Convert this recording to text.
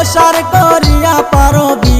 সংসার করিয়া পারবি